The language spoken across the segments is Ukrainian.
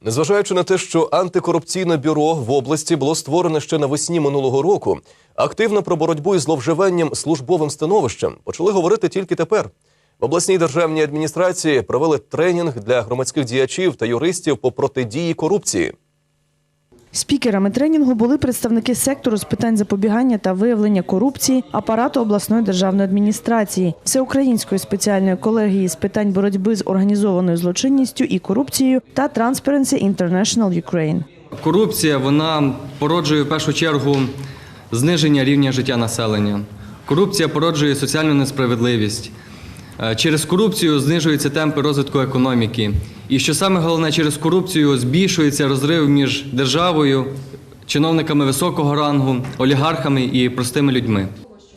Незважаючи на те, що антикорупційне бюро в області було створене ще навесні минулого року, активно про боротьбу із зловживанням службовим становищем почали говорити тільки тепер. В обласній державній адміністрації провели тренінг для громадських діячів та юристів по протидії корупції. Спікерами тренінгу були представники сектору з питань запобігання та виявлення корупції апарату обласної державної адміністрації, всеукраїнської спеціальної колегії з питань боротьби з організованою злочинністю і корупцією та Transparency International Ukraine. Корупція вона породжує в першу чергу зниження рівня життя населення. Корупція породжує соціальну несправедливість. Е, Через корупцію знижуються темпи розвитку економіки. І що саме головне, через корупцію збільшується розрив між державою, чиновниками високого рангу, олігархами і простими людьми.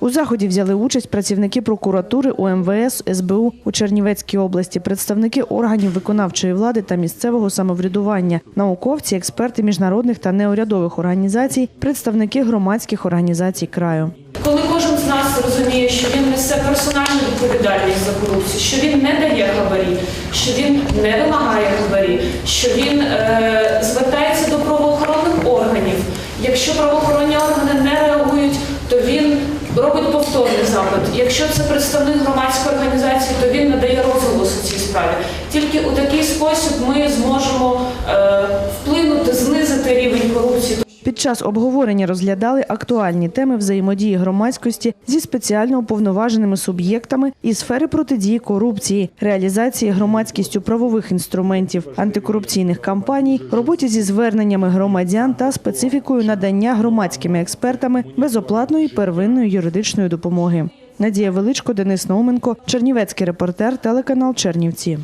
У заході взяли участь працівники прокуратури УМВС, СБУ у Чернівецькій області, представники органів виконавчої влади та місцевого самоврядування, науковці, експерти міжнародних та неурядових організацій, представники громадських організацій краю. Нас розуміє, що він несе персональну відповідальність за корупцію, що він не дає хабарі, що він не вимагає хабарі, що він е, звертається до правоохоронних органів. Якщо правоохоронні органи не реагують, то він робить повторний запит. Якщо це представник громадської організації, то він надає розголос у цій справі. Тільки у такий спосіб ми зможемо е, вплинути, знизити рівень корупції. Під час обговорення розглядали актуальні теми взаємодії громадськості зі спеціально уповноваженими суб'єктами і сфери протидії корупції, реалізації громадськістю правових інструментів, антикорупційних кампаній, роботі зі зверненнями громадян та специфікою надання громадськими експертами безоплатної первинної юридичної допомоги. Надія Величко, Денис Науменко, Чернівецький репортер, телеканал Чернівці.